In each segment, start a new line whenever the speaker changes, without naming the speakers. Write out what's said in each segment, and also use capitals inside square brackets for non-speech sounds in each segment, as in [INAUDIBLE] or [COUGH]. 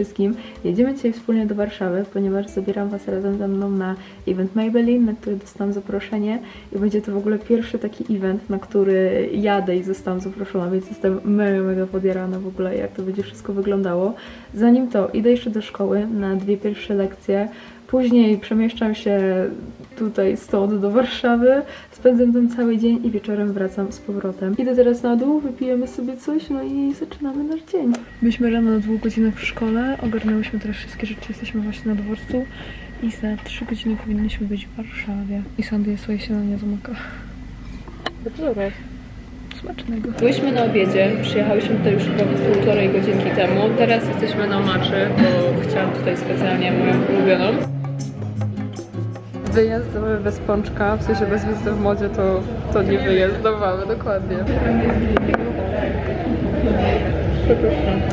wszystkim. Jedziemy dzisiaj wspólnie do Warszawy, ponieważ zabieram Was razem ze mną na event Maybelline, na który dostałam zaproszenie i będzie to w ogóle pierwszy taki event, na który jadę i zostałam zaproszona, więc jestem mega, mega podjarana w ogóle, jak to będzie wszystko wyglądało. Zanim to, idę jeszcze do szkoły na dwie pierwsze lekcje, Później przemieszczam się tutaj stąd do Warszawy, spędzam tam cały dzień i wieczorem wracam z powrotem. Idę teraz na dół, wypijemy sobie coś, no i zaczynamy nasz dzień. Byliśmy rano na dwóch godzinach w szkole, ogarnęłyśmy teraz wszystkie rzeczy, jesteśmy właśnie na dworcu i za trzy godziny powinniśmy być w Warszawie. I Sandy jest swoje śniadanie z maka. Bardzo dobre. Smacznego. Byliśmy na obiedzie, przyjechałyśmy tutaj już chyba półtorej godzinki temu. Teraz jesteśmy na maczy, bo chciałam tutaj specjalnie moją ulubioną. Wyjazdowy bez pączka, w sensie bez wizyty w modzie, to, to nie wyjazdowały, dokładnie.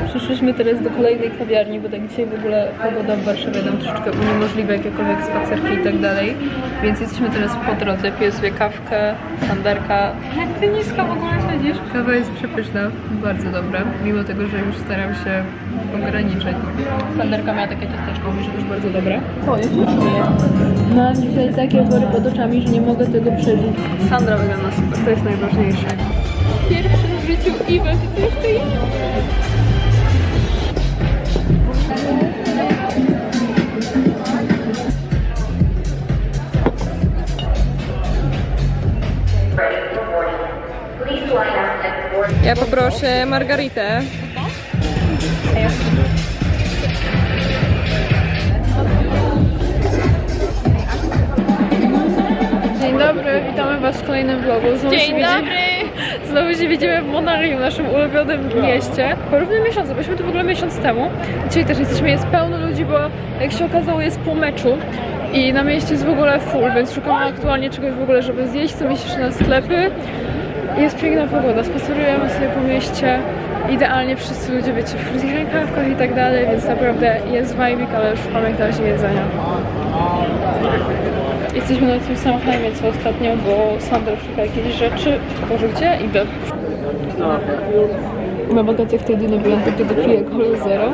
Przyszliśmy teraz do kolejnej kawiarni, bo tak dzisiaj w ogóle pogoda w Warszawie nam troszeczkę uniemożliwia jakiekolwiek spacerki i tak dalej. Więc jesteśmy teraz po drodze, piję sobie kawkę, sanderka. Jak ty niska w ogóle siedzisz? Kawa jest przepyszna, bardzo dobra, mimo tego, że już staram się ograniczać. Sanderka miała takie ciasteczko, myślę, też bardzo dobre. O, jest Mam dzisiaj takie wory pod oczami, że nie mogę tego przeżyć. Sandra wygląda super, to jest najważniejsze. Pierwszy w życiu event i to jeszcze ja. Ja poproszę margaritę. Dzień dobry, witamy Was w kolejnym vlogu. Znowu
Dzień dobry!
Znowu się widzimy w Monachium, naszym ulubionym mieście. Po równym miesiącu, byliśmy tu w ogóle miesiąc temu. Dzisiaj też jesteśmy, jest pełno ludzi, bo jak się okazało jest pół meczu i na mieście jest w ogóle full, więc szukamy aktualnie czegoś w ogóle, żeby zjeść. Chcemy iść jeszcze na sklepy. Jest piękna pogoda, spacerujemy sobie po mieście. Idealnie wszyscy ludzie, wiecie, w krótkich rękawkach i tak dalej, więc naprawdę jest vibik, ale szukamy jak na jedzenia. Jesteśmy na tym samym hajmie co ostatnio, bo Sandra szuka jakichś rzeczy. Boże, gdzie idę? Na wakacjach to jedyny wyjątek, kiedy piję kolę zero.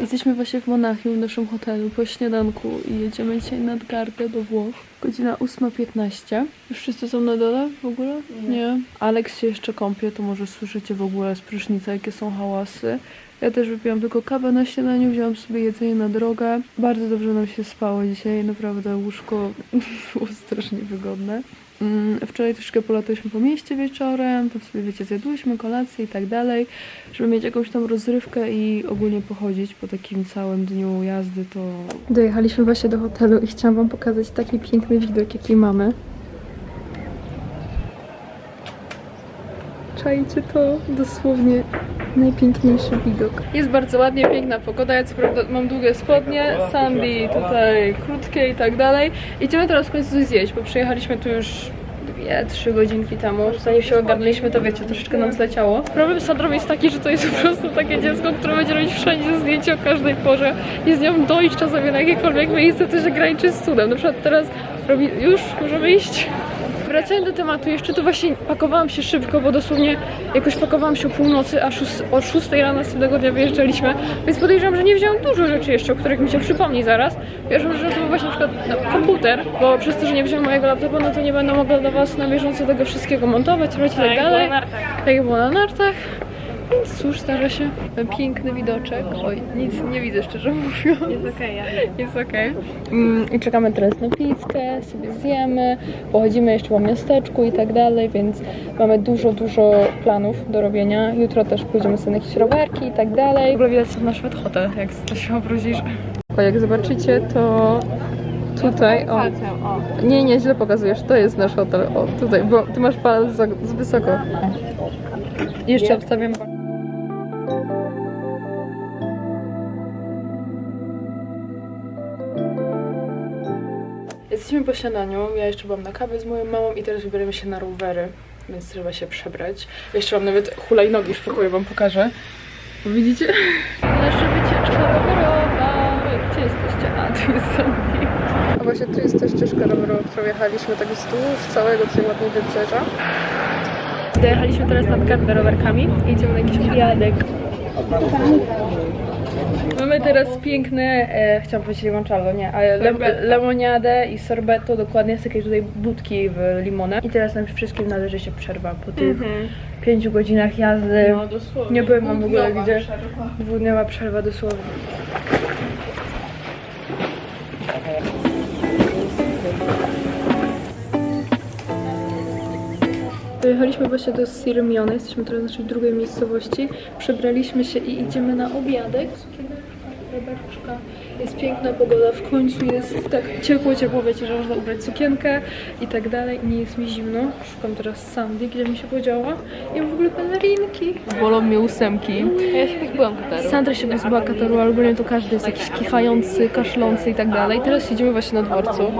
Jesteśmy właśnie w Monachium, w naszym hotelu, po śniadanku i jedziemy dzisiaj nad Gardę do Włoch. Godzina 8.15. Już wszyscy są na dole w ogóle? Nie. Alex się jeszcze kąpie, to może słyszycie w ogóle z prysznica, jakie są hałasy. Ja też wypiłam tylko kawę na śniadaniu, wziąłam sobie jedzenie na drogę. Bardzo dobrze nam się spało dzisiaj, naprawdę łóżko [LAUGHS] było strasznie wygodne. Mm, Wczoraj troszkę polataliśmy po mieście wieczorem, tam sobie wiecie, zjadłyśmy kolację i tak dalej, żeby mieć jakąś tam rozrywkę i ogólnie pochodzić po takim całym dniu jazdy, to... Dojechaliśmy właśnie do hotelu i chciałam wam pokazać taki piękny widok, jaki mamy. Czajcie to, dosłownie najpiękniejszy widok. Jest bardzo ładnie, piękna pogoda. Ja co prawda mam długie spodnie, Sandy tutaj krótkie i tak dalej. Idziemy teraz w końcu coś zjeść, bo przyjechaliśmy tu już dwie, trzy godzinki temu. Zanim się ogarnęliśmy, to wiecie, troszeczkę nam zleciało. Problem z Sandrą jest taki, że to jest po prostu takie dziecko, które będzie robić wszędzie zdjęcie o każdej porze i z nią dojść czasami na jakiekolwiek miejsce, to się graniczy z cudem. Na przykład teraz robi... Już? Możemy iść? Wracając do tematu, jeszcze tu właśnie pakowałam się szybko, bo dosłownie jakoś pakowałam się o północy, a o 6 rano następnego dnia wyjeżdżaliśmy, więc podejrzewam, że nie wzięłam dużo rzeczy jeszcze, o których mi się przypomni zaraz. Pierwszą rzeczą to był właśnie na przykład no, komputer, bo przez to, że nie wziąłem mojego laptopa, no to nie będę mogła dla Was na bieżąco tego wszystkiego montować, robić i tak dalej. Tak jak było na nartach. Więc cóż, zdarza się. Piękny widoczek. Oj, nic nie widzę szczerze mówiąc.
Jest okej, ja
Jest okej. Mm, I czekamy teraz na pizzkę, sobie zjemy, pochodzimy jeszcze po miasteczku i tak dalej, więc mamy dużo, dużo planów do robienia. Jutro też pójdziemy sobie na jakieś rowerki i tak dalej. W ogóle widać nasz hotel, jak to się obrócisz. Jak zobaczycie, to tutaj, o, nie, nie, źle pokazujesz, to jest nasz hotel, o, tutaj, bo ty masz palec za, za wysoko. Jeszcze obstawiam Jesteśmy po śniadaniu, ja jeszcze byłam na kawę z moją mamą i teraz wybieramy się na rowery, więc trzeba się przebrać. Jeszcze mam nawet hulajnogi w pokoju, wam pokażę. Widzicie? Nasza wycieczka rowerowa. Gdzie jesteście? A, tu jest Sandy. A właśnie tu jest też ścieżka rowerowa, którą jechaliśmy tak wzdłuż całego tej ładnej wybrzeża. Dojechaliśmy teraz nad gardę rowerkami i idziemy na jakiś obiadek. Mamy teraz piękne, e, chciałam powiedzieć limoncello, nie, ale lem, lemoniadę i sorbetto, dokładnie z takiej tutaj budki w limonę. I teraz nam wszystkim należy się przerwa po tych pięciu godzinach jazdy.
No dosłownie.
nie byłem w ogóle
Dwudniowa
gdzie.
przerwa.
Dwudniowa przerwa dosłownie. Dojechaliśmy właśnie do Sirmione, jesteśmy teraz w naszej drugiej miejscowości. Przebraliśmy się i idziemy na obiadek. Jest piękna pogoda, w końcu jest tak ciepło, ciepło, wiecie, że można ubrać sukienkę i tak dalej. Nie jest mi zimno. Szukam teraz Sandy, gdzie mi się podziała. I mam w ogóle pelerinki. Bolą mnie ósemki.
A ja się pozbyłam kataru.
Sandra się pozbyła kataru, ale ogólnie to każdy jest jakiś kichający, kaszlący i tak dalej. Teraz siedzimy właśnie na dworcu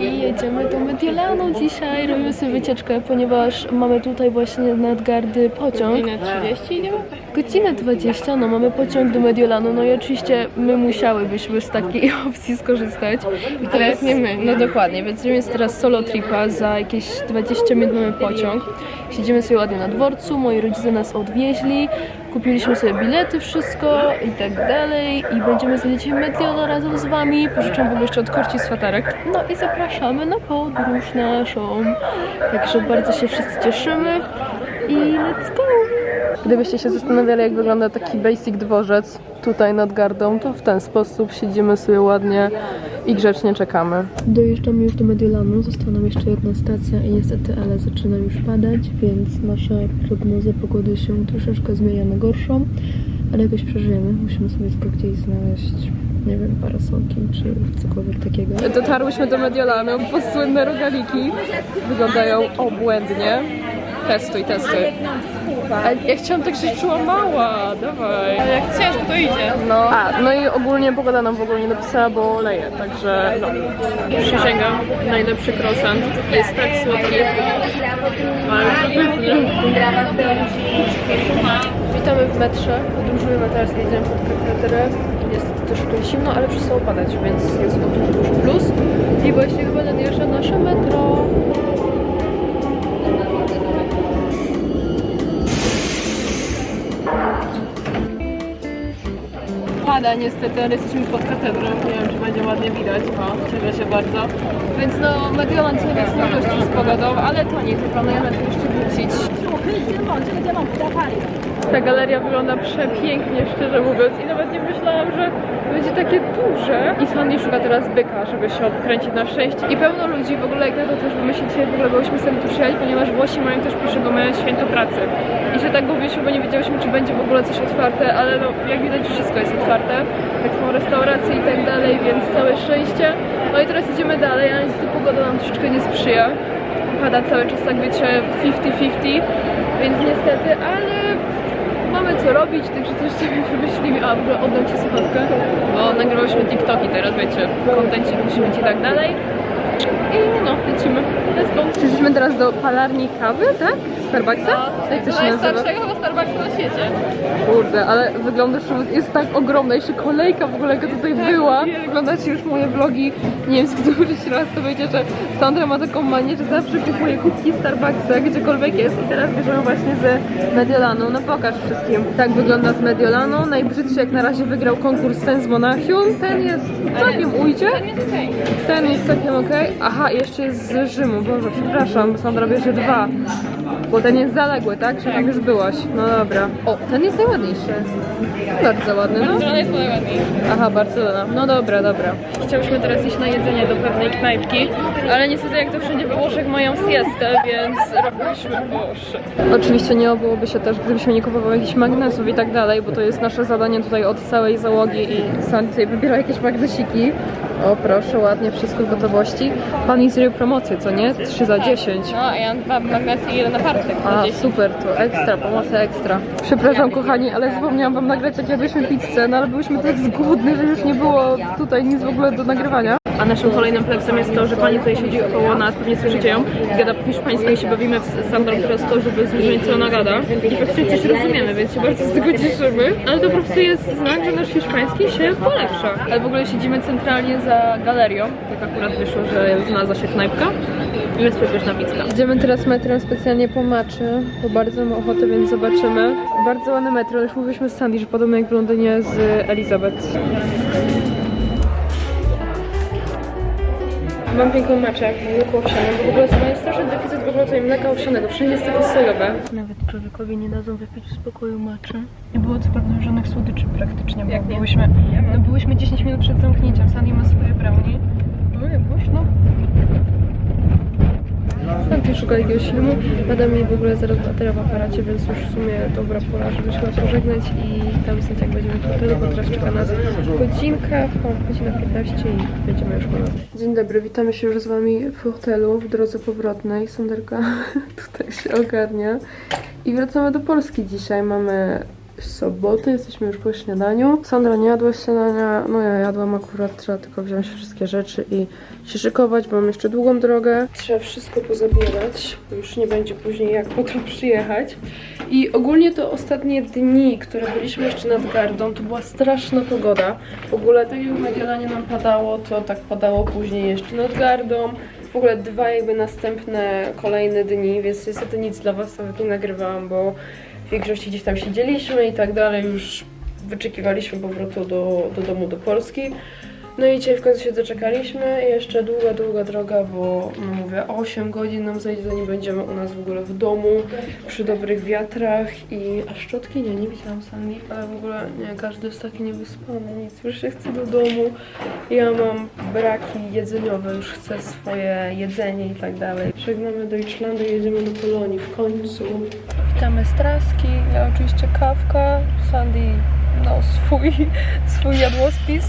i jedziemy do Mediolanu dzisiaj. Robimy sobie wycieczkę, ponieważ mamy tutaj właśnie nadgardy pociąg.
Godzinę 30 idziemy?
Godzinę 20, no mamy pociąg do Mediolanu, no i oczywiście my musiałybyśmy z takiej [LAUGHS] opcji skorzystać. I teraz
nie my.
No dokładnie, więc robimy teraz solo tripa, za jakieś 20 minut mamy pociąg. Siedzimy sobie ładnie na dworcu, moi rodzice nas odwieźli, kupiliśmy sobie bilety, wszystko i tak dalej i będziemy zwiedzić Mediolan razem z wami. Pożyczam w ogóle jeszcze od korci swatarek. No i zapraszamy na podróż naszą. Także bardzo się wszyscy cieszymy i let's go! Gdybyście się zastanawiali, jak wygląda taki basic dworzec tutaj nad gardą, to w ten sposób siedzimy sobie ładnie i grzecznie czekamy. Dojeżdżamy już do Mediolanu, została nam jeszcze jedna stacja i niestety, ale zaczyna już padać, więc nasza prognoza pogody się troszeczkę zmienia na gorszą, ale jakoś przeżyjemy. Musimy sobie tylko gdzieś znaleźć, nie wiem, parasolki czy cokolwiek takiego. Dotarłyśmy do Mediolanu, bo słynne rogaliki wyglądają obłędnie. Testuj, testuj. Ale ja chciałam tak, żebyś przełamała, dawaj.
Ale jak ciężko to idzie.
No. A, no i ogólnie pogoda nam w ogóle nie napisała, bo leje, także no. Przysięgam, najlepszy croissant. Jest tak słodki. Witamy w metrze. Podróżujemy teraz, jedziemy pod katedrę. Jest troszkę zimno, ale przestało padać, więc jest to duży, plus. I właśnie chyba nadjeżdża nasze metro. Pada niestety, ale jesteśmy pod katedrą. Nie wiem, czy będzie ładnie widać. O, cieszę się bardzo. Więc no, co jest nie gościł z pogodą, ale to nic, planujemy tu jeszcze wrócić. Ta galeria wygląda przepięknie, szczerze mówiąc. I nawet nie myślałam, że będzie takie duże. I Sandy szuka teraz byka, żeby się odkręcić na szczęście. I pełno ludzi w ogóle, jak na to też wymyślicie, w ogóle byśmy sobie tu przyjechali, ponieważ Włosi mają też 1 maja święto pracy. I że tak mówiliśmy, bo nie wiedziałyśmy, czy będzie w ogóle coś otwarte, ale no, jak widać, wszystko jest otwarte. Tak samo restauracje i tak dalej, więc całe szczęście. No i teraz idziemy dalej, ale niestety pogoda nam troszeczkę nie sprzyja. Pada cały czas, tak wiecie, 50-50, więc niestety, ale mamy co robić, także coś sobie wymyślimy. A w ogóle oddam Ci słuchawkę, bo nagrywałyśmy TikToki teraz, wiecie, kontencik musi być i tak dalej. I no, lecimy. Let's go. Przyszliśmy teraz do palarni kawy, tak? Starbucksa? Jak to się nazywa?
Najstarszego chyba Starbucksa na świecie.
Kurde, ale wygląda, że jest tak ogromna. Jeszcze kolejka w ogóle, jaka tutaj była. Oglądacie już moje vlogi, nie wiem, z któryś raz to wiecie, że Sandra ma taką manię, że zawsze kupuje kubki Starbucksa, gdziekolwiek jest. I teraz bierzemy właśnie z Mediolanu. No pokaż wszystkim. Tak wygląda z Mediolanu. Najbrzydszy jak na razie wygrał konkurs ten z Monachium. Ten jest całkiem ujdzie.
Ten jest okej.
Ten jest całkiem okej. Aha, jeszcze jest z Rzymu. Boże, przepraszam, Sandra bierze dwa. Bo ten jest zaległy, tak? Czy tak już byłaś? No dobra. O, ten jest najładniejszy. Bardzo ładny, no.
Strona jest najładniejsza.
Aha, Barcelona. No dobra, dobra. Chciałyśmy teraz iść na jedzenie do pewnej knajpki, ale niestety jak to wszędzie we Włoszech mają siestę, więc robiliśmy Boże. Oczywiście nie obyłoby się też, gdybyśmy nie kupowały jakichś magnesów i tak dalej, bo to jest nasze zadanie tutaj od całej załogi i sam tutaj wybiera jakieś magnesiki. O proszę, ładnie, wszystko w gotowości. Pan zrobił promocję, co nie? 3 za 10.
No, a ja mam dwa magnesy i jeden
A, super, to ekstra, pomocy ekstra. Przepraszam kochani, ale zapomniałam wam nagrać jak jadłyśmy pizzę, no ale byliśmy tak zgłodni, że już nie było tutaj nic w ogóle do nagrywania. A naszym kolejnym flexem jest to, że pani tutaj siedzi koło nas, pewnie słyszycie ją, gada po hiszpańsku i się bawimy z Sandrą przez to, żeby zrozumieć co ona gada. I faktycznie coś rozumiemy, więc się bardzo z tego cieszymy. Ale to po prostu jest znak, że nasz hiszpański się polepsza. Ale w ogóle siedzimy centralnie za galerią. Tak akurat wyszło, że znalazła się knajpka. I jest przepyszna pizza. Idziemy teraz metrem specjalnie po maczy, bo bardzo mam ochotę, więc zobaczymy. Bardzo ładne metro, już mówiliśmy z Sandy, że podobne jak w Londynie z Elizabeth. Mam piękną maczę, mleko owsiane, bo w ogóle jest straszny deficyt w ogóle tutaj mleka owsianego, wszędzie jest takie sojowe. Nawet człowiekowi nie dadzą wypić w spokoju maczy. Nie było co prawda żadnych słodyczy praktycznie, bo
Jak nie?
byłyśmy, no, byłyśmy 10 minut przed zamknięciem, Sandy ma swoje brownie. No jak głośno. Chętnie szuka jakiegoś filmu. Nada mi w ogóle zaraz bateria w aparacie, więc już w sumie dobra pora, żeby się pożegnać i tam stąd jak będziemy w hotelu, bo teraz czeka nas godzinka, godzina 15 i będziemy już ponad. Dzień dobry, witamy się już z Wami w hotelu w drodze powrotnej. Sanderka [LAUGHS] tutaj się ogarnia. I wracamy do Polski dzisiaj. Mamy sobotę, jesteśmy już po śniadaniu. Sandra nie jadła śniadania, no ja jadłam akurat, trzeba tylko wziąć wszystkie rzeczy i się szykować, bo mam jeszcze długą drogę. Trzeba wszystko pozabierać, bo już nie będzie później jak [LAUGHS] potem przyjechać. I ogólnie to ostatnie dni, które byliśmy jeszcze nad gardą, to była straszna pogoda. W ogóle tak jak w nam padało, to tak padało później jeszcze nad gardą. W ogóle dwa jakby następne kolejne dni, więc niestety nic dla Was nawet nie nagrywałam, bo większości gdzieś tam siedzieliśmy i tak dalej, już wyczekiwaliśmy powrotu do, do domu, do Polski. No i dzisiaj w końcu się doczekaliśmy. Jeszcze długa, długa droga, bo no mówię, 8 godzin nam zajdzie, zanim będziemy u nas w ogóle w domu, przy dobrych wiatrach i... A szczotki? Nie, nie widziałam Sandy, ale w ogóle nie, każdy jest taki niewyspany, nic, już się chce do domu. Ja mam braki jedzeniowe, już chcę swoje jedzenie i tak dalej. Żegnamy Deutschlandu i jedziemy do Polonii w końcu. Witamy z traski, ja oczywiście kawka, Sandy no swój, swój jadłospis.